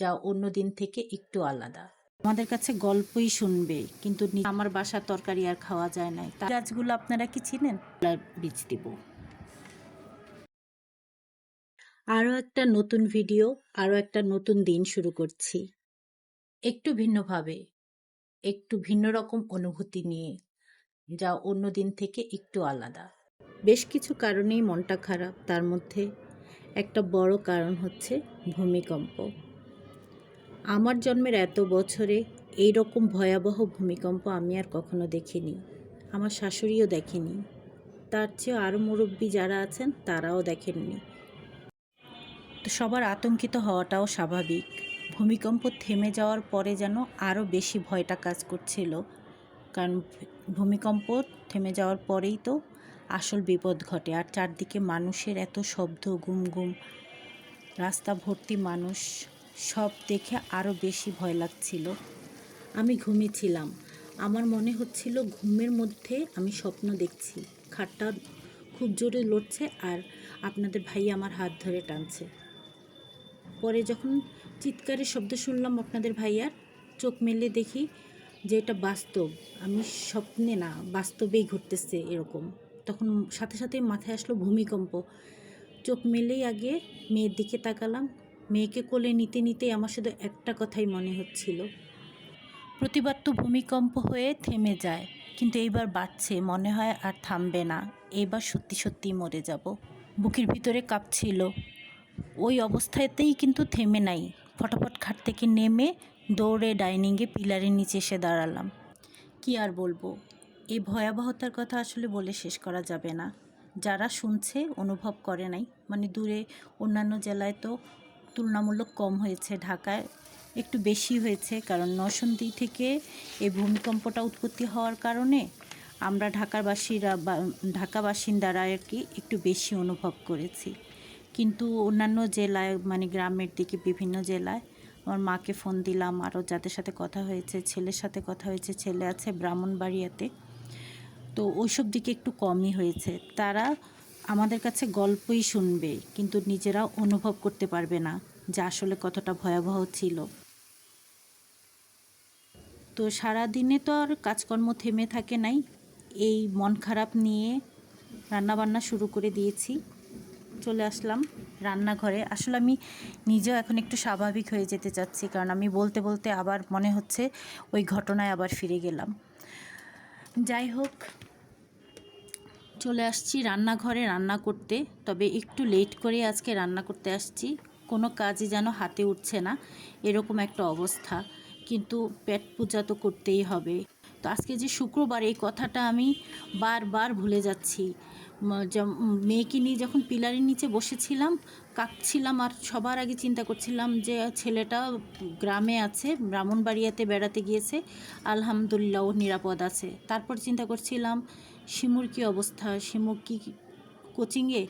যা অন্য দিন থেকে একটু আলাদা। আমাদের কাছে গল্পই শুনবে কিন্তু আমার বাসার তরকারি আর খাওয়া যায় না তার গাছগুলো আপনারা কি চিনেন? আর বীজ দিব। আরও একটা নতুন ভিডিও আরও একটা নতুন দিন শুরু করছি। একটু ভিন্নভাবে একটু ভিন্ন রকম অনুভূতি নিয়ে যা অন্য দিন থেকে একটু আলাদা। বেশ কিছু কারণেই মনটা খারাপ তার মধ্যে একটা বড় কারণ হচ্ছে ভূমিকম্প। আমার জন্মের এত বছরে এই রকম ভয়াবহ ভূমিকম্প আমি আর কখনো দেখিনি। আমার শাশুড়িও দেখেনি। তার চেয়েও আরও মুরব্বী যারা আছেন, তারাও দেখেননি। তো সবার আতঙ্কিত হওয়াটাও স্বাভাবিক। ভূমিকম্প থেমে যাওয়ার পরে যেন আরও বেশি ভয়টা কাজ করছিল। কারণ ভূমিকম্প থেমে যাওয়ার পরেই তো আসল বিপদ ঘটে। আর চারদিকে মানুষের এত শব্দ গুম গুম রাস্তা ভর্তি মানুষ। সব দেখে আরও বেশি ভয় লাগছিল। আমি ঘুমিয়েছিলাম। আমার মনে হচ্ছিল ঘুমের মধ্যে আমি স্বপ্ন দেখছি। খাটটা খুব জোরে লড়ছে আর আপনাদের ভাই আমার হাত ধরে টানছে। পরে যখন চিৎকারের শব্দ শুনলাম আপনাদের ভাইয়ার, চোখ মেলে দেখি যে এটা বাস্তব। আমি স্বপ্নে না, বাস্তবেই ঘটতেছে এরকম। তখন সাথে সাথে মাথায় আসলো ভূমিকম্প। চোখ মেলেই আগে মেয়ের দিকে তাকালাম। মেয়েকে কোলে নিতে নিতে আমার শুধু একটা কথাই মনে হচ্ছিল। প্রতিবার তো ভূমিকম্প হয়ে থেমে যায়, কিন্তু এইবার বাড়ছে, মনে হয় আর থামবে না। এইবার সত্যি সত্যিই মরে যাব। বুকের ভিতরে কাঁপছিল। ওই অবস্থাতেই কিন্তু থেমে নাই। ফটাফট খাট থেকে নেমে দৌড়ে ডাইনিংয়ে পিলারের নিচে এসে দাঁড়ালাম। কি আর বলব? এই ভয়াবহতার কথা আসলে বলে শেষ করা যাবে না। যারা শুনছে, অনুভব করে নাই। মানে দূরে অন্যান্য জেলায় তো তুলনামূলক কম হয়েছে ঢাকায়, একটু বেশি হয়েছে কারণ নরসিংদী থেকে এই ভূমিকম্পটা উৎপত্তি হওয়ার কারণে আমরা ঢাকাবাসীরা বা ঢাকা বাসিন্দারা আর কি একটু বেশি অনুভব করেছি। কিন্তু অন্যান্য জেলায় মানে গ্রামের দিকে, বিভিন্ন জেলায় আমার মাকে ফোন দিলাম, আরও যাদের সাথে কথা হয়েছে, ছেলের সাথে কথা হয়েছে, ছেলে আছে ব্রাহ্মণবাড়িয়াতে। তো ওইসব দিকে একটু কমই হয়েছে। তারা আমাদের কাছে গল্পই শুনবে, কিন্তু নিজেরা অনুভব করতে পারবে না যে আসলে কতটা ভয়াবহ ছিল। তো সারা দিনে তো আর কাজকর্ম থেমে থাকে নাই। এই মন খারাপ নিয়ে রান্নাবান্না শুরু করে দিয়েছি। চলে আসলাম রান্নাঘরে। আসলে আমি নিজেও এখন একটু স্বাভাবিক হয়ে যেতে চাচ্ছি, কারণ আমি বলতে বলতে আবার মনে হচ্ছে ওই ঘটনায় আবার ফিরে গেলাম। যাই হোক চলে আসছি রান্নাঘরে রান্না করতে। তবে একটু লেট করে আজকে রান্না করতে আসছি। কোনো কাজই যেন হাতে উঠছে না। এরকম একটা অবস্থা। কিন্তু পেট পূজা তো করতেই হবে। তো আজকে যে শুক্রবার, এই কথাটা আমি বারবার ভুলে যাচ্ছি। মেয়েকে নিয়ে যখন পিলারের নিচে বসেছিলাম, কাঁদছিলাম আর সবার আগে চিন্তা করছিলাম যে ছেলেটা গ্রামে আছে, ব্রাহ্মণবাড়িয়াতে বেড়াতে গিয়েছে। আলহামদুলিল্লাহ ও নিরাপদ আছে। তারপর চিন্তা করছিলাম শিমুর কী অবস্থা? শিমু কি কোচিংয়ে?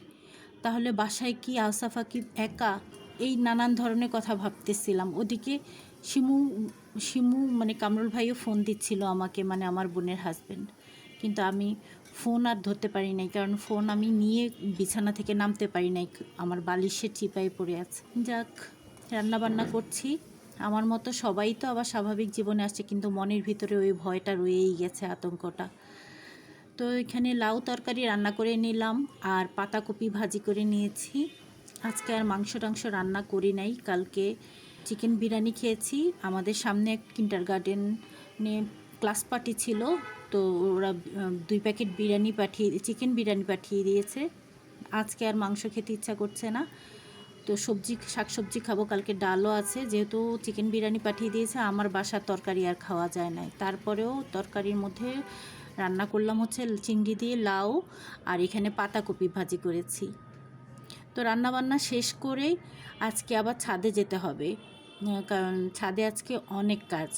তাহলে বাসায় কি আলসাফা কি একা? এই নানান ধরনের কথা ভাবতেছিলাম। ওদিকে শিমু শিমু মানে কামরুল ভাইও ফোন দিচ্ছিল আমাকে মানে আমার বোনের হাজব্যান্ড কিন্তু আমি ফোন আর ধরতে পারি নাই, কারণ ফোন আমি নিয়ে বিছানা থেকে নামতে পারি নাই, আমার বালিশের চিপায় পড়ে আছে। যাক রান্না বান্না করছি। আমার মতো সবাই তো আবার স্বাভাবিক জীবনে আসছে, কিন্তু মনের ভিতরে ওই ভয়টা রয়েই গেছে, আতঙ্কটা। তো এখানে লাউ তরকারি রান্না করে নিলাম আর পাতাকপি ভাজি করে নিয়েছি। আজকে আর মাংস টাংস রান্না করি নাই, কালকে চিকেন বিরিয়ানি খেয়েছি। আমাদের সামনে এক কিন্টার গার্ডেনে ক্লাস পার্টি ছিল, তো ওরা দুই প্যাকেট বিরিয়ানি পাঠিয়ে চিকেন বিরিয়ানি পাঠিয়ে দিয়েছে। আজকে আর মাংস খেতে ইচ্ছা করছে না। তো সবজি, শাকসবজি খাব, কালকে ডালও আছে, যেহেতু চিকেন বিরিয়ানি পাঠিয়ে দিয়েছে, আমার বাসার তরকারি আর খাওয়া যায় নাই। তারপরেও তরকারির মধ্যে রান্না করলাম হচ্ছে চিংড়ি দিয়ে লাউ আর এখানে পাতাকপি ভাজি করেছি। তো রান্না বান্না শেষ করে আজকে আবার ছাদে যেতে হবে, কারণ ছাদে আজকে অনেক কাজ।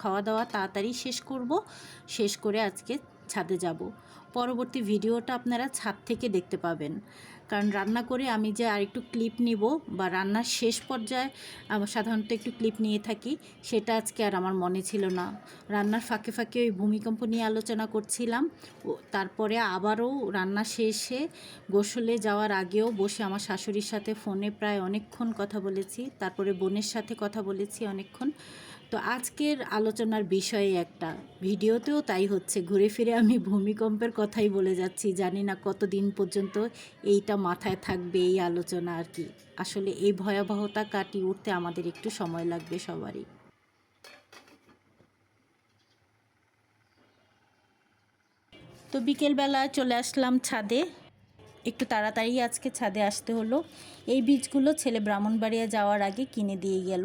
খাওয়া দাওয়া তাড়াতাড়ি শেষ করব, শেষ করে আজকে ছাদে যাব। পরবর্তী ভিডিওটা আপনারা ছাদ থেকে দেখতে পাবেন। কারণ রান্না করে আমি যে আর একটু ক্লিপ নিব বা রান্নার শেষ পর্যায়ে আমার সাধারণত একটু ক্লিপ নিয়ে থাকি, সেটা আজকে আর আমার মনে ছিল না। রান্নার ফাঁকে ফাঁকে ওই ভূমিকম্প নিয়ে আলোচনা করছিলাম। তারপরে আবারও রান্না শেষে গোসলে যাওয়ার আগেও বসে আমার শাশুড়ির সাথে ফোনে প্রায় অনেকক্ষণ কথা বলেছি, তারপরে বোনের সাথে কথা বলেছি অনেকক্ষণ। তো আজকের আলোচনার বিষয়ে একটা। ভিডিওতেও তাই হচ্ছে। ঘুরে ফিরে আমি ভূমিকম্পের কথাই বলে যাচ্ছি। জানি না কতদিন পর্যন্ত এইটা মাথায় থাকবে এই আলোচনা আর কি। আসলে এই ভয়াবহতা কাটিয়ে উঠতে আমাদের একটু সময় লাগবে সবারই। তো বিকেলবেলা চলে আসলাম ছাদে। একটু তাড়াতাড়ি আজকে ছাদে আসতে হলো। এই বীজগুলো ছেলে ব্রাহ্মণবাড়িয়া যাওয়ার আগে কিনে দিয়ে গেল।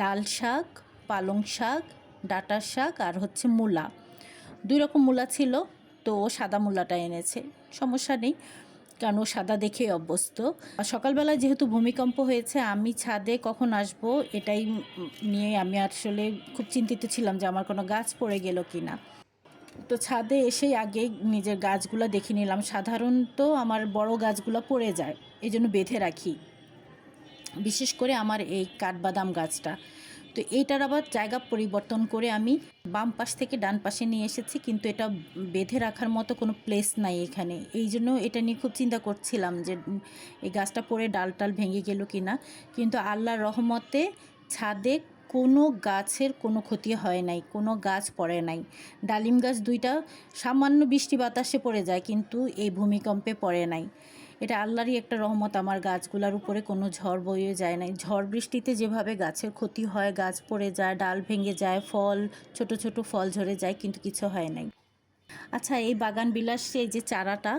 লাল শাক পালং শাক, ডাঁটার শাক আর হচ্ছে মূলা। দুই রকম মূলা ছিল, তো সাদা মূলাটা এনেছে। সমস্যা নেই, কারণ ও সাদা দেখে অভ্যস্ত। সকালবেলা যেহেতু ভূমিকম্প হয়েছে, আমি ছাদে কখন আসব এটাই নিয়ে আমি আসলে খুব চিন্তিত ছিলাম যে আমার কোনো গাছ পড়ে গেল কি না তো ছাদে এসেই আগে নিজের গাছগুলো দেখে নিলাম। সাধারণত আমার বড় গাছগুলো পড়ে যায় এই জন্য বেঁধে রাখি। বিশেষ করে আমার এই কাঠবাদাম গাছটা। তো এইটার আবার জায়গা পরিবর্তন করে আমি বাম পাশ থেকে ডান পাশে নিয়ে এসেছি, কিন্তু এটা বেঁধে রাখার মতো কোনো প্লেস নাই এখানে। এই জন্য এটা নিয়ে খুব চিন্তা করছিলাম যে এই গাছটা পড়ে ডাল টাল ভেঙে গেল কি না কিন্তু আল্লাহর রহমতে ছাদে কোনো গাছের কোনো ক্ষতি হয় নাই, কোনো গাছ পড়ে নাই। ডালিম গাছ দুইটা সামান্য বৃষ্টি বাতাসে পড়ে যায়, কিন্তু এই ভূমিকম্পে পড়ে নাই। এটা আল্লাহরই একটা রহমত আমার গাছগুলোর উপরে। কোনো ঝড় বয়ে যায় নাই। ঝড় বৃষ্টিতে যেভাবে গাছের ক্ষতি হয়, গাছ পড়ে যায়, ডাল ভেঙে যায়, ফল, ছোট ছোট ফল ঝরে যায়, কিন্তু কিছু হয় নাই। আচ্ছা এই বাগান বিলাসে এই যে চারাটা,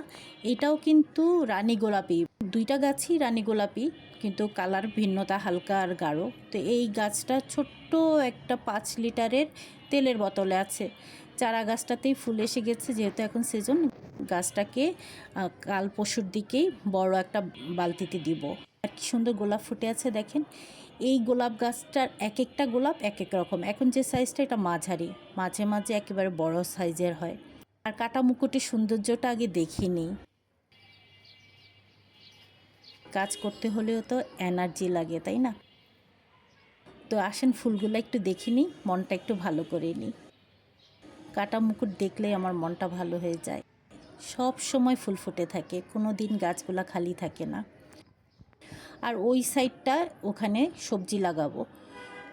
এটাও কিন্তু রানী গোলাপি। দুইটা গাছই রানী গোলাপি, কিন্তু কালার ভিন্নতা হালকা আর গাঢ়। তো এই গাছটা ছোট্ট একটা পাঁচ লিটারের তেলের বোতলে আছে। চারা গাছটাতেই ফুল এসে গেছে, যেহেতু এখন সিজন গাছটাকে কাল পরশুর দিকেই বড় একটা বালতিতে দিব। আর কি সুন্দর গোলাপ ফুটে আছে দেখেন। এই গোলাপ গাছটার এক একটা গোলাপ এক এক রকম। এখন যে সাইজটা এটা মাঝারি। মাঝে মাঝে একেবারে বড় সাইজের হয়। আর কাটা মুকুটের সৌন্দর্যটা আগে দেখিনি। কাজ করতে হলেও তো এনার্জি লাগে, তাই না? তো আসেন ফুলগুলো একটু দেখে নিই, মনটা একটু ভালো করে নিই। কাটা মুকুট দেখলেই আমার মনটা ভালো হয়ে যায়। সব সময় ফুল ফুটে থাকে, কোনো দিন গাছগুলা খালি থাকে না। আর ওই সাইডটা ওখানে সবজি লাগাবো।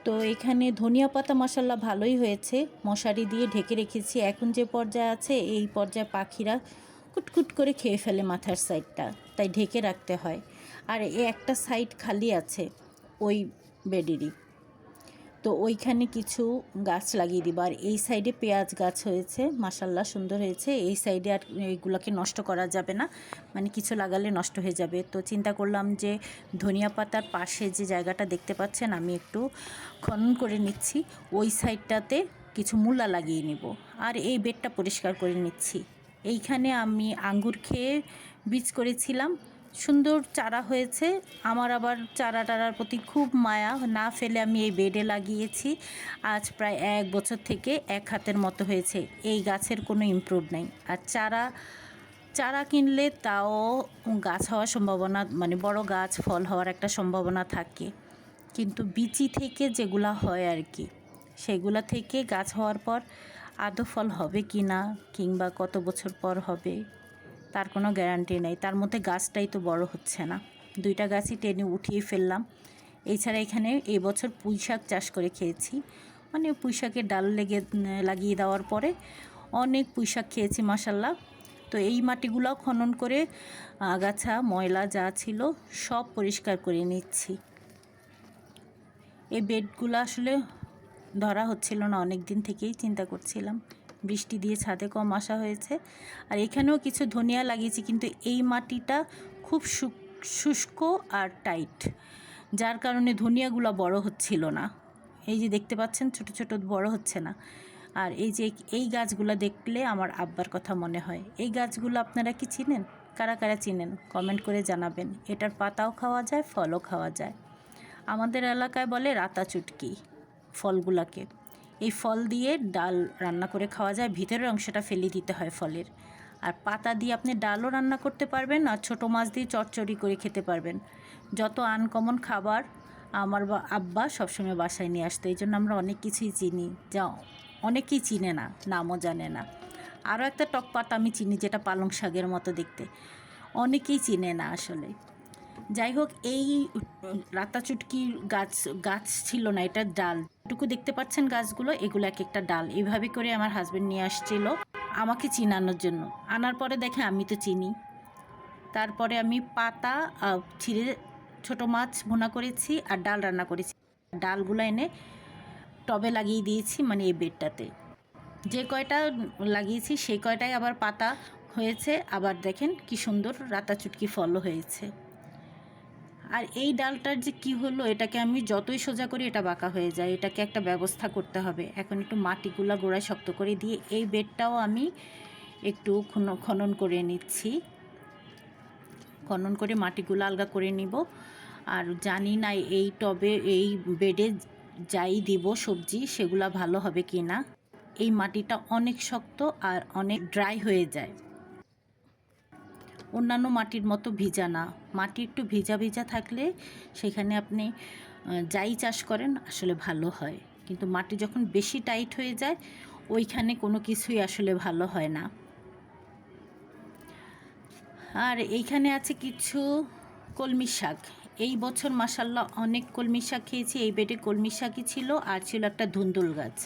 তো এখানে ধনিয়া পাতা মশাল্লা ভালোই হয়েছে, মশারি দিয়ে ঢেকে রেখেছি। এখন যে পর্যায়ে আছে, এই পর্যায়ে পাখিরা কুটকুট করে খেয়ে ফেলে মাথার সাইডটা, তাই ঢেকে রাখতে হয়। আর এ একটা সাইড খালি আছে, ওই বেডেরই। তো ওইখানে কিছু গাছ লাগিয়ে দিব। আর এই সাইডে পেঁয়াজ গাছ হয়েছে মাসাল্লাহ সুন্দর হয়েছে। এই সাইডে আর এইগুলোকে নষ্ট করা যাবে না মানে কিছু লাগালে নষ্ট হয়ে যাবে। তো চিন্তা করলাম যে ধনিয়া পাতার পাশে যে জায়গাটা দেখতে পাচ্ছেন, আমি একটু খনন করে নিচ্ছি। ওই সাইডটাতে কিছু মূলা লাগিয়ে নিব। আর এই বেডটা পরিষ্কার করে নিচ্ছি। এইখানে আমি আঙ্গুর খেয়ে বীজ করেছিলাম। সুন্দর চারা হয়েছে। আমার আবার চারা টারার প্রতি খুব মায়া। না ফেলে আমি এই বেডে লাগিয়েছি। আজ প্রায় এক বছর থেকে এক হাতের মতো হয়েছে। এই গাছের কোনো ইমপ্রুভ নেই। আর চারা চারা কিনলে তাও গাছ হওয়ার সম্ভাবনা মানে বড় গাছ, ফল হওয়ার একটা সম্ভাবনা থাকে। কিন্তু বিচি থেকে যেগুলা হয় আর কি, সেগুলা থেকে গাছ হওয়ার পর আদৌ ফল হবে কি না কিংবা কত বছর পর হবে তার কোনো গ্যারান্টি নেই। তার মধ্যে গাছটাই তো বড় হচ্ছে না। দুইটা গাছই টেনে উঠিয়ে ফেললাম। এছাড়া এখানে এবছর পুঁই শাক চাষ করে খেয়েছি। মানে পুঁই শাকের ডাল লেগে লাগিয়ে দেওয়ার পরে অনেক পুঁই শাক খেয়েছি মাসাল্লাহ তো এই মাটিগুলো খনন করে আগাছা, ময়লা যা ছিল সব পরিষ্কার করে নিচ্ছি। এই বেডগুলো আসলে ধরা হচ্ছিল না অনেক দিন থেকেই চিন্তা করছিলাম। বৃষ্টি দিয়ে ছাদে কম আসা হয়েছে। আর এখানেও কিছু ধনিয়া লাগিয়েছি, কিন্তু এই মাটিটা খুব শুষ্ক আর টাইট, যার কারণে ধনিয়াগুলো বড় হচ্ছিল না। এই যে দেখতে পাচ্ছেন, ছোট ছোট বড় হচ্ছে না। আর এই যে এই গাছগুলো দেখলে আমার আব্বার কথা মনে হয়। এই গাছগুলো আপনারা কি চিনেন? কারা কারা চিনেন? কমেন্ট করে জানাবেন। এটার পাতাও খাওয়া যায়, ফলও খাওয়া যায়। আমাদের এলাকায় বলে রাতা চুটকি ফলগুলাকে। এই ফল দিয়ে ডাল রান্না করে খাওয়া যায়। ভিতরের অংশটা ফেলে দিতে হয় ফলের। আর পাতা দিয়ে আপনি ডালও রান্না করতে পারবেন আর ছোটো মাছ দিয়ে চটচড়ি করে খেতে পারবেন। যত আনকমন খাবার আমার বা আব্বা সবসময় বাসায় নিয়ে আসতো। এই জন্য আমরা অনেক কিছুই চিনি যা অনেকেই চিনে না, নামও জানে না। আরও একটা টক পাতা আমি চিনি যেটা পালং শাকের মতো দেখতে। অনেকেই চিনে না আসলে। যাই হোক, এই রাতা চুটকির গাছ গাছ ছিল না, এটা ডাল। টুকু দেখতে পাচ্ছেন গাছগুলো, এগুলো এক একটা ডাল। এইভাবে করে আমার হাজবেন্ড নিয়ে আসছিল আমাকে চিনানোর জন্য। আনার পরে দেখে আমি তো চিনি। তারপরে আমি পাতা ছিঁড়ে ছোট মাছ ভুনা করেছি আর ডাল রান্না করেছি। ডালগুলো এনে টবে লাগিয়ে দিয়েছি মানে এই বেডটাতে। যে কয়টা লাগিয়েছি, সেই কয়টাই আবার পাতা হয়েছে। আবার দেখেন কি সুন্দর রাতা চুটকি ফলও হয়েছে। আর এই ডালটার যে কি হলো, এটাকে আমি যতই সোজা করি এটা বাঁকা হয়ে যায়। এটাকে একটা ব্যবস্থা করতে হবে। এখন একটু মাটিগুলা গোড়ায় শক্ত করে দিয়ে এই বেডটাও আমি একটু খনন- করে নিচ্ছি। খনন করে মাটিগুলো আলগা করে নিব। আর জানি না এই টবে, এই বেডে যাই দিব সবজি, সেগুলা ভালো হবে কি না এই মাটিটা অনেক শক্ত আর অনেক ড্রাই হয়ে যায়। অন্যান্য মাটির মতো ভিজা না। মাটি একটু ভিজা ভিজা থাকলে সেখানে আপনি যাই চাষ করেন আসলে ভালো হয়। কিন্তু মাটি যখন বেশি টাইট হয়ে যায়, ওইখানে কোনো কিছুই আসলে ভালো হয় না। আর এইখানে আছে কিছু কলমি শাক। এই বছর মাসাল্লাহ অনেক কলমি শাক খেয়েছি। এই বেডে কলমি শাকই ছিল আর ছিল একটা ধুন্দুল গাছ।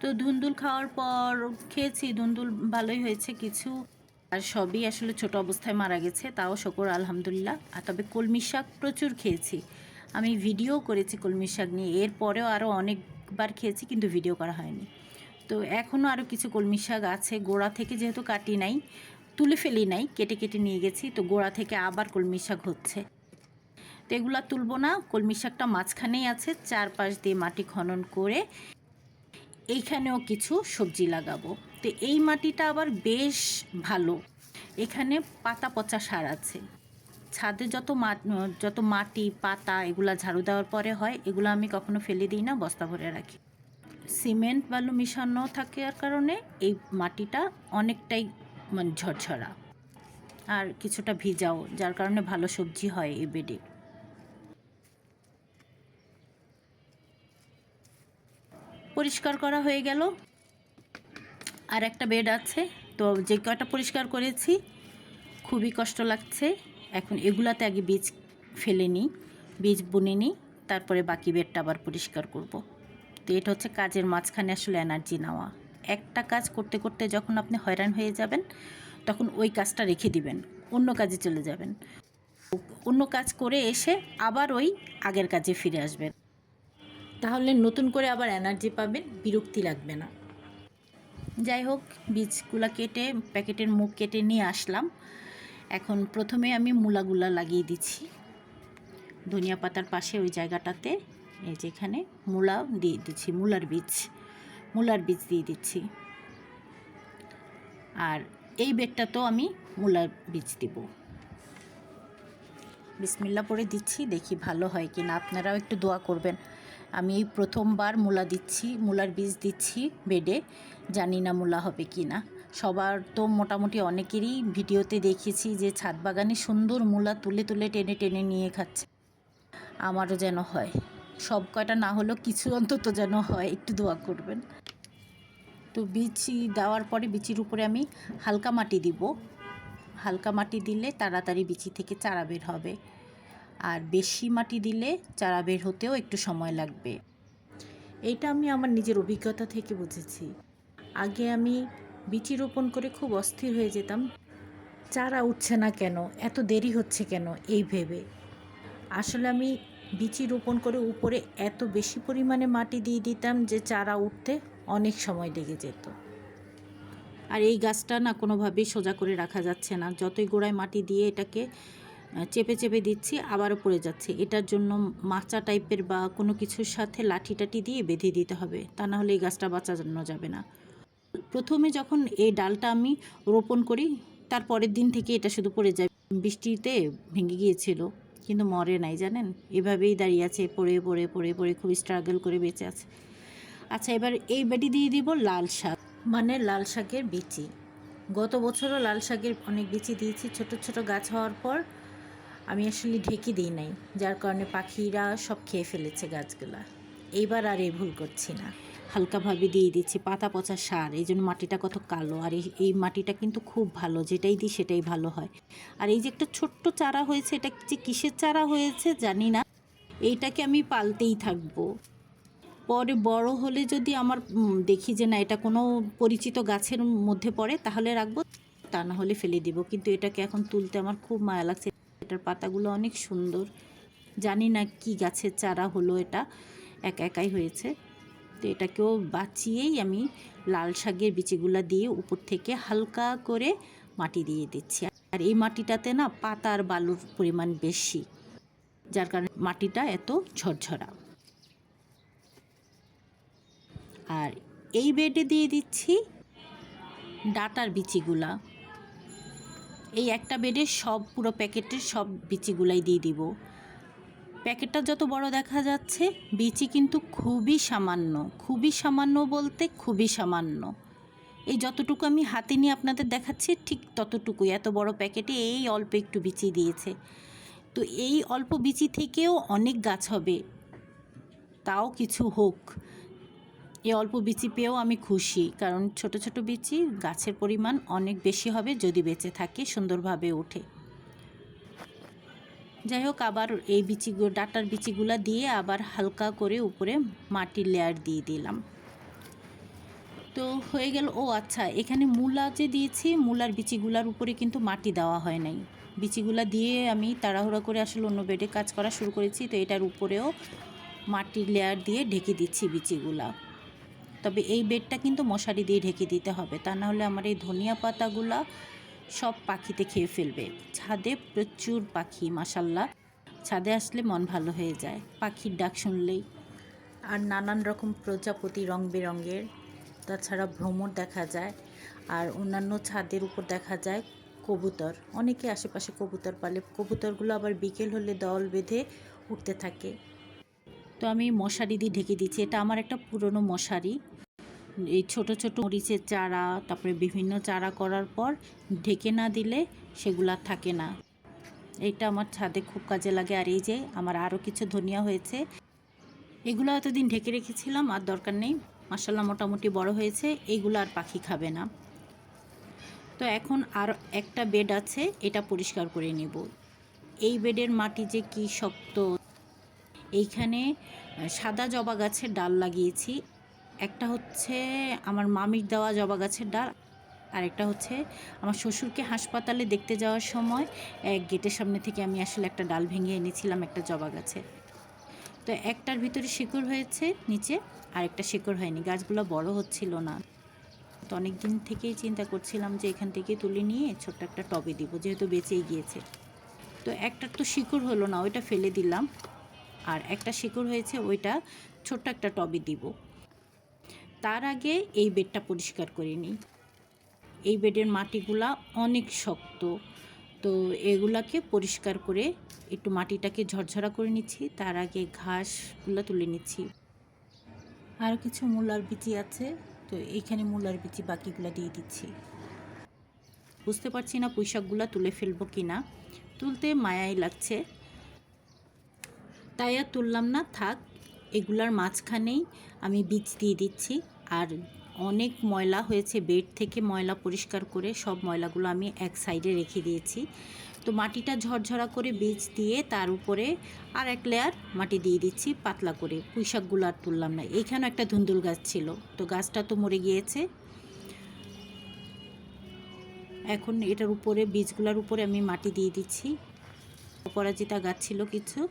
তো ধুন্দুল খাওয়ার পর খেয়েছি। ধুন্দুল ভালোই হয়েছে। কিছু আর সবই আসলে ছোট অবস্থায় মারা গেছে, তাও শকর, আলহামদুলিল্লাহ। আর তবে কলমি শাক প্রচুর খেয়েছি। আমি ভিডিও করেছি কলমি শাক নিয়ে। এরপরেও আরও অনেকবার খেয়েছি, কিন্তু ভিডিও করা হয়নি। তো এখনও আরও কিছু কলমি শাক আছে। গোড়া থেকে যেহেতু কাটি নাই, তুলে ফেলি নাই, কেটে কেটে নিয়ে গেছি। তো গোড়া থেকে আবার কলমি শাক হচ্ছে। তো এগুলা তুলবো না। কলমি শাকটা মাঝখানেই আছে, চারপাশ দিয়ে মাটি খনন করে এইখানেও কিছু সবজি লাগাবো। তো এই মাটিটা আবার বেশ ভালো। এখানে পাতা পচা সার আছে। ছাদে যত যত মাটি, পাতা এগুলো ঝাড়ু দেওয়ার পরে হয়, এগুলো আমি কখনো ফেলে দিই না, বস্তা ভরে রাখি। সিমেন্ট, বালু মিশানো থাকার কারণে এই মাটিটা অনেকটাই মানে ঝরঝরা। আর কিছুটা ভিজাও, যার কারণে ভালো সবজি হয় এই বেডে। পরিষ্কার করা হয়ে গেল। আর একটা বেড আছে। তো যে কয়টা পরিষ্কার করেছি, খুবই কষ্ট লাগছে। এখন এগুলাতে আগে বীজ ফেলে নিই, বীজ বুনে নিই, তারপরে বাকি বেডটা আবার পরিষ্কার করব। তো এটা হচ্ছে কাজের মাঝখানে আসলে এনার্জি নেওয়া। একটা কাজ করতে করতে যখন আপনি হয়রান হয়ে যাবেন, তখন ওই কাজটা রেখে দিবেন, অন্য কাজে চলে যাবেন। অন্য কাজ করে এসে আবার ওই আগের কাজে ফিরে আসবেন। তাহলে নতুন করে আবার এনার্জি পাবেন, বিরক্তি লাগবে না। যাই হোক, বীজগুলা কেটে, প্যাকেটের মুখ কেটে নিয়ে আসলাম। এখন প্রথমে আমি মূলাগুলা লাগিয়ে দিচ্ছি। ধনিয়া পাতার পাশে ওই জায়গাটাতে, এই যেখানে মূলা দিয়ে দিচ্ছি, মূলার বীজ মূলার বীজ দিয়ে দিচ্ছি। আর এই বেডটাতেও আমি মূলার বীজ দিব। বিসমিল্লা পরে দিচ্ছি, দেখি ভালো হয় কি না আপনারাও একটু দোয়া করবেন। আমি এই প্রথমবার মূলা দিচ্ছি, মূলার বীজ দিচ্ছি বেডে, জানি না মূলা হবে কি না সবার তো মোটামুটি অনেকেরই ভিডিওতে দেখেছি যে ছাদ বাগানে সুন্দর মূলা তুলে তুলে টেনে টেনে নিয়ে খাচ্ছে। আমারও যেন হয়। সব কয়টা না হলেও কিছু অন্তত যেন হয়, একটু দোয়া করবেন। তো বিচি দেওয়ার পরে বিচির উপরে আমি হালকা মাটি দিব। হালকা মাটি দিলে তাড়াতাড়ি বিচি থেকে চারা বের হবে। আর বেশি মাটি দিলে চারা বের হতেও একটু সময় লাগবে। এটা আমি আমার নিজের অভিজ্ঞতা থেকে বুঝেছি। আগে আমি বিচি রোপণ করে খুব অস্থির হয়ে যেতাম। চারা উঠছে না কেন? এত দেরি হচ্ছে কেন? এই ভেবে। আসলে আমি বিচি রোপণ করে উপরে এত বেশি পরিমাণে মাটি দিয়ে দিতাম যে চারা উঠতে অনেক সময় লেগে যেত। আর এই গাছটা না কোনোভাবেই সোজা করে রাখা যাচ্ছে না। যতই গোড়ায় মাটি দিয়ে এটাকে চেপে চেপে দিচ্ছি, আবারও পড়ে যাচ্ছে। এটার জন্য মাচা টাইপের বা কোনো কিছুর সাথে লাঠি টাঠি দিয়ে বেঁধে দিতে হবে, তা না হলে এই গাছটা বাঁচানো যাবে না। প্রথমে যখন এই ডালটা আমি রোপণ করি, তার পরের দিন থেকে এটা শুধু পড়ে যায়। বৃষ্টিতে ভেঙে গিয়েছিল, কিন্তু মরে নাই, জানেন? এভাবেই দাঁড়িয়ে আছে, পড়ে পড়ে পড়ে পড়ে খুব স্ট্রাগল করে বেঁচে আছে। আচ্ছা এবার এই বেটি দিয়ে দিব লাল শাক মানে লাল শাকের বিচি। গত বছরও লাল শাকের অনেক বিচি দিয়েছি, ছোট ছোট গাছ হওয়ার পর আমি আসলে ঢেকে দিই নাই, যার কারণে পাখিরা সব খেয়ে ফেলেছে গাছগুলা। এইবার আর এই ভুল করছি না। হালকাভাবে দিয়ে দিচ্ছি, পাতা পচা সার, এই জন্য মাটিটা কত কালো, আর এই- মাটিটা কিন্তু খুব ভালো, যেটাই দিই সেটাই ভালো হয়। আর এই যে একটা ছোট্ট চারা হয়েছে, এটা যে কিসের চারা হয়েছে জানি না, এইটাকে আমি পালতেই থাকব। পরে বড় হলে যদি আমার দেখি যে না, এটা কোনো পরিচিত গাছের মধ্যে পড়ে, তাহলে রাখব, তা না হলে ফেলে দিব। কিন্তু এটাকে এখন তুলতে আমার খুব মায়া লাগছে। এটার পাতাগুলো অনেক সুন্দর। জানি না কি গাছের চারা হলো এটা, একা একাই হয়েছে। তো এটাকেও বাঁচিয়েই আমি লাল শাকের বিচিগুলা দিয়ে উপর থেকে হালকা করে মাটি দিয়ে দিচ্ছি। আর এই মাটিটাতে না পাতা আর বালুর পরিমাণ বেশি, যার কারণে মাটিটা এত ঝরঝরা। আর এই বেডে দিয়ে দিচ্ছি ডাটার বিচিগুলা এই একটা বেডে সব, পুরো প্যাকেটের সব বিচিগুলাই দিয়ে দিব। প্যাকেটটা যত বড় দেখা যাচ্ছে, বিচি কিন্তু খুবই সামান্য খুবই সামান্য বলতে খুবই সামান্য। এই যতটুকু আমি হাতে নিয়ে আপনাদের দেখাচ্ছি, ঠিক ততটুকুই। এত বড় প্যাকেটে এই অল্প একটু বিচি দিয়েছে। তো এই অল্প বিচি থেকেও অনেক গাছ হবে। তাও কিছু হোক। এই অল্প বিচি পেয়েও আমি খুশি। কারণ ছোট ছোট বিচি গাছের পরিমাণ অনেক বেশি হবে যদি বেঁচে থাকে, সুন্দরভাবে ওঠে। যাই হোক, আবার এই বিচিগুলো ডাটার বিচিগুলা দিয়ে আবার হালকা করে উপরে মাটির লেয়ার দিয়ে দিলাম। তো হয়ে গেল, ও আচ্ছা এখানে মূলা যে দিয়েছি, মূলার বিচিগুলার উপরে কিন্তু মাটি দেওয়া হয় নাই। বিচিগুলা দিয়ে আমি তাড়াহুড়া করে আসলে অন্য বেডে কাজ করা শুরু করেছি, তো এটার উপরেও মাটির লেয়ার দিয়ে ঢেকে দিচ্ছি বিচিগুলা। তবে এই বেডটা কিন্তু মশারি দিয়ে ঢেকে দিতে হবে। তা নাহলে আমার এই ধনিয়া পাতাগুলা সব পাখিতে খেয়ে ফেলবে। ছাদে প্রচুর পাখি মাসাল্লাহ ছাদে আসলে মন ভালো হয়ে যায়। পাখির ডাক শুনলেই। আর নানান রকম প্রজাপতি রং বেরঙের। তাছাড়া ভ্রমর দেখা যায়। আর অন্যান্য ছাদের উপর দেখা যায় কবুতর। অনেকে আশেপাশে কবুতর পালে। কবুতরগুলো আবার বিকেল হলে দল বেঁধে উঠতে থাকে। তো আমি মশারি দিয়ে ঢেকে দিচ্ছি। এটা আমার একটা পুরনো মশারি। এই ছোট ছোট মরিচের চারা, তারপরে বিভিন্ন চারা করার পর ঢেকে না দিলে সেগুলো থাকে না। এইটা আমার ছাদে খুব কাজে লাগে। আর এই যে আমার আরও কিছু ধনিয়া হয়েছে, এগুলো এতদিন ঢেকে রেখেছিলাম, আর দরকার নেই। মাসাল্লাহ মোটামুটি বড় হয়েছে এইগুলো আর পাখি খাবে না। তো এখন আর একটা বেড আছে, এটা পরিষ্কার করে নেব। এই বেডের মাটি যে কি শক্ত, এইখানে সাদা জবা গাছের ডাল লাগিয়েছি। একটা হচ্ছে আমার মামির দেওয়া জবা গাছের ডাল, আর একটা হচ্ছে আমার শ্বশুরকে হাসপাতালে দেখতে যাওয়ার সময় এক গেটের সামনে থেকে আমি আসলে একটা ডাল ভেঙে এনেছিলাম একটা জবা গাছের তো একটার ভিতরে শিকড় হয়েছে নিচে আর একটা শিকড় হয়নি, গাছগুলো বড় হচ্ছিল না। তো অনেক দিন থেকেই চিন্তা করছিলাম যে এখান থেকে তুলে নিয়ে ছোট্ট একটা টবে দিব, যেহেতু বেঁচেই গিয়েছে। তো একটার তো শিকড় হলো না, ওইটা ফেলে দিলাম, আর একটা শিকড় হয়েছে, ওইটা ছোট্ট একটা টবে দিব। তার আগে এই বেডটা পরিষ্কার করে নিই। এই বেডের মাটিগুলা অনেক শক্ত। তো এগুলাকে পরিষ্কার করে একটু মাটিটাকে ঝরঝরা করে নিচ্ছি, তার আগে ঘাসগুলো তুলে নিচ্ছি। আরও কিছু মূলার বিচি আছে, তো এইখানে মূলার বিচি বাকিগুলো দিয়ে দিচ্ছি। বুঝতে পারছি না পুঁইশাকগুলো তুলে ফেলব কি না তুলতে মায়াই লাগছে। তাই আর তুললাম না, থাক, এগুলার মাঝখানেই আমি বীজ দিয়ে দিচ্ছি। আর অনেক ময়লা হয়েছে, বেড থেকে ময়লা পরিষ্কার করে সব ময়লাগুলো আমি এক সাইডে রেখে দিয়েছি। তো মাটিটা ঝরঝরা করে বীজ দিয়ে তার উপরে আর এক লেয়ার মাটি দিয়ে দিচ্ছি পাতলা করে, পুঁইশাকগুলো আর তুললাম না। এইখানেও একটা ধুন্দুল গাছ ছিল, তো গাছটা তো মরে গিয়েছে। এখন এটার উপরে, বীজগুলোর উপরে আমি মাটি দিয়ে দিচ্ছি। অপরাজিতা গাছ ছিল কিছু,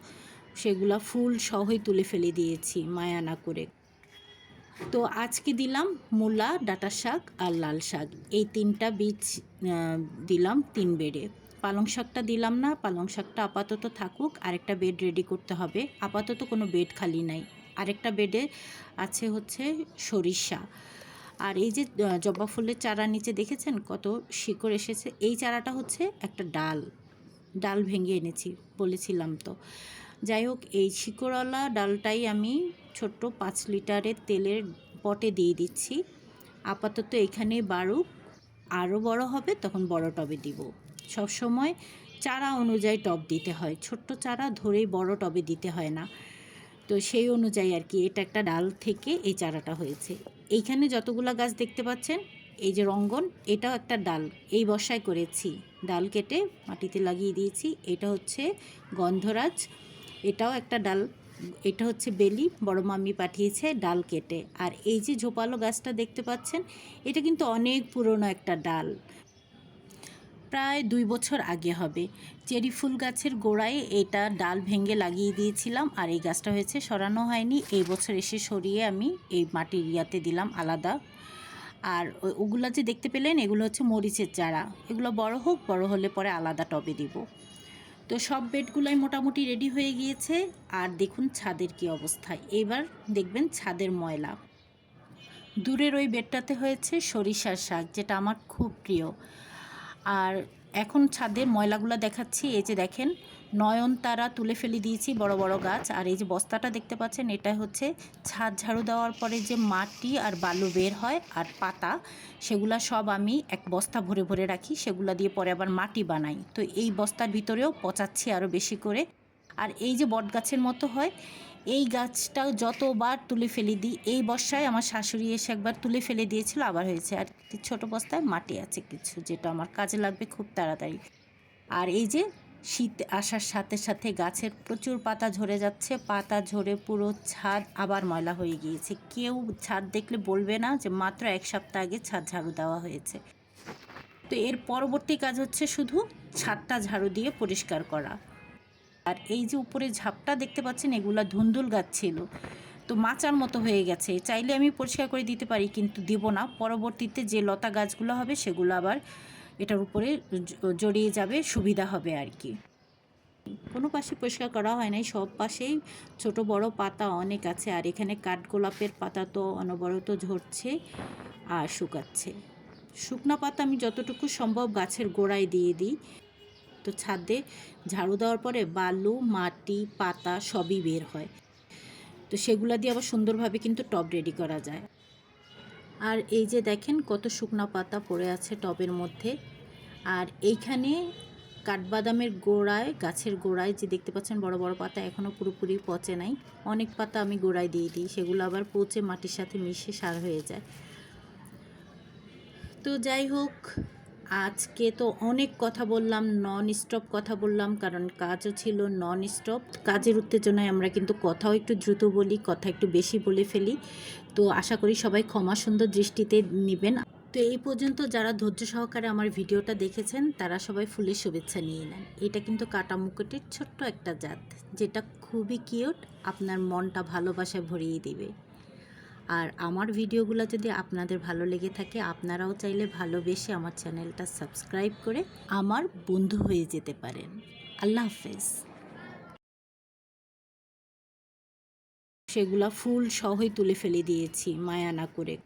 সেগুলা ফুল সহই তুলে ফেলে দিয়েছি, মায়া না করে। তো আজকে দিলাম মূলা, ডাটা শাক আর লাল শাক। এই তিনটা বীজ দিলাম তিন বেডে। পালং শাকটা দিলাম না, পালং শাকটা আপাতত থাকুক, আরেকটা বেড রেডি করতে হবে। আপাতত কোনো বেড খালি নাই। আরেকটা বেডে আছে হচ্ছে সরিষা। আর এই যে জবা ফুলের চারা নিচে দেখেছেন কত শিকড় এসেছে? এই চারাটা হচ্ছে একটা ডাল। ডাল ভেঙে এনেছি, বলেছিলাম তো। যাই হোক, এই শিকড়ওয়ালা ডালটাই আমি ছোট্ট পাঁচ লিটারের তেলের পটে দিয়ে দিচ্ছি। আপাতত এখানে বাড়ুক আরও বড় হবে, তখন বড় টবে দিব। সব সময় চারা অনুযায়ী টব দিতে হয়। ছোট্ট চারা ধরেই বড় টবে দিতে হয় না। তো সেই অনুযায়ী আর কি, এটা একটা ডাল থেকে এই চারাটা হয়েছে। এইখানে যতগুলা গাছ দেখতে পাচ্ছেন, এই যে রঙ্গন, এটাও একটা ডাল। এই বর্ষায় করেছি। ডাল কেটে মাটিতে লাগিয়ে দিয়েছি। এটা হচ্ছে গন্ধরাজ এটাও একটা ডাল, এটা হচ্ছে বেলি, বড় মাম্মি পাঠিয়েছে ডাল কেটে। আর এই যে ঝোপালো গাছটা দেখতে পাচ্ছেন, এটা কিন্তু অনেক পুরনো একটা ডাল। প্রায় দুই বছর আগে হবে। চেরি ফুল গাছের গোড়ায় এটা ডাল ভেঙে লাগিয়ে দিয়েছিলাম, আর এই গাছটা হয়েছে সরানো হয়নি। এই বছর এসে সরিয়ে আমি এই মাটির ইয়াতে দিলাম আলাদা। আর ওগুলো যে দেখতে পেলেন, এগুলো হচ্ছে মরিচের চারা। এগুলো বড় হোক, বড় হলে পরে আলাদা টবে দিব। তো সব বেডগুলাই মোটামুটি রেডি হয়ে গিয়েছে। আর দেখুন ছাদের কি অবস্থা। এবার দেখবেন ছাদের ময়লা। দূরের ওই বেডটাতে হয়েছে সরিষার শাক, যেটা আমার খুব প্রিয়। আর এখন ছাদের ময়লাগুলো দেখাচ্ছি। এই যে দেখেন নয়নতারা তুলে ফেলে দিয়েছি বড় বড় গাছ। আর এই যে বস্তাটা দেখতে পাচ্ছেন এটা হচ্ছে ছাদ ঝাড়ু দেওয়ার পরে যে মাটি আর বালু বের হয় আর পাতা, সেগুলা সব আমি এক বস্তা ভরে ভরে রাখি, সেগুলা দিয়ে পরে আবার মাটি বানাই। তো এই বস্তার ভিতরেও পচাচ্ছি আরও বেশি করে। আর এই যে বট গাছের মতো হয়, এই গাছটাও যতবার তুলে ফেলে দিই, এই বর্ষায় আমার শাশুড়ি এসে একবার তুলে ফেলে দিয়েছিল, আবার হয়েছে। আর ছোট বস্তায় মাটি আছে কিছু, যেটা আমার কাজে লাগবে খুব তাড়াতাড়ি। আর এই যে শীত আসার সাথে সাথে গাছের প্রচুর পাতা ঝরে যাচ্ছে, পাতা ঝরে পুরো ছাদ আবার ময়লা হয়ে গিয়েছে। কেউ ছাদ দেখলে বলবে না যে মাত্র এক সপ্তাহ আগে ছাদ ঝাড়ু দেওয়া হয়েছে। তো এর পরবর্তী কাজ হচ্ছে শুধু ছাদটা ঝাড়ু দিয়ে পরিষ্কার করা। আর এই যে উপরে ঝাপটা দেখতে পাচ্ছেন, এগুলো ধুন্দুল গাছ ছিল। তো মাচার মতো হয়ে গেছে। চাইলে আমি পরিষ্কার করে দিতে পারি, কিন্তু দিব না। পরবর্তীতে যে লতা গাছগুলো হবে, সেগুলো আবার এটার উপরে জড়িয়ে যাবে, সুবিধা হবে আর কি। কোনো পাশে পরিষ্কার করা হয় নাই, সব পাশেই ছোট বড় পাতা অনেক আছে, আর এখানে কাঠগোলাপের পাতা তো অনবরত ঝরছে আর শুকাচ্ছে। শুকনা পাতা আমি যতটুকু সম্ভব গাছের গোড়ায় দিয়ে দিই। তো ছাদে ঝাড়ু দেওয়ার পরে বালু, মাটি, পাতা সবই বের হয়। তো সেগুলা দিয়ে আবার সুন্দরভাবে কিন্তু টব রেডি করা যায়। আর এই যে দেখেন কত শুকনা পাতা পড়ে আছে টবের মধ্যে। আর এইখানে কাঠবাদামের গোড়ায়, গাছের গোড়ায় যে দেখতে পাচ্ছেন বড় বড় পাতা এখনও পুরোপুরি পচে নাই। অনেক পাতা আমি গোড়ায় দিয়ে দিই, সেগুলো আবার পচে মাটির সাথে মিশে সার হয়ে যায়। তো যাই হোক আজকে তো অনেক কথা বললাম নন স্টপ কথা বললাম, কারণ কাজও ছিল নন স্টপ কাজের উত্তেজনায় আমরা কিন্তু কথাও একটু দ্রুত বলি, কথা একটু বেশি বলে ফেলি। তো আশা করি সবাই ক্ষমা সুন্দর দৃষ্টিতে নেবেন। তো এই পর্যন্ত যারা ধৈর্য সহকারে আমার ভিডিওটা দেখেছেন, তারা সবাই ফুলের শুভেচ্ছা নিয়ে নেন। এটা কিন্তু কাটা মুকুটের ছোট্ট একটা জাত, যেটা খুবই কিউট আপনার মনটা ভালোবাসায় ভরিয়ে দিবে। আর আমার ভিডিওগুলো যদি আপনাদের ভালো লেগে থাকে, আপনারাও চাইলে ভালোবেসে আমার চ্যানেলটা সাবস্ক্রাইব করে আমার বন্ধু হয়ে যেতে পারেন। আল্লাহ হাফেজ। সেগুলা ফুল সহই তুলে ফেলে দিয়েছি, মায়া না করে।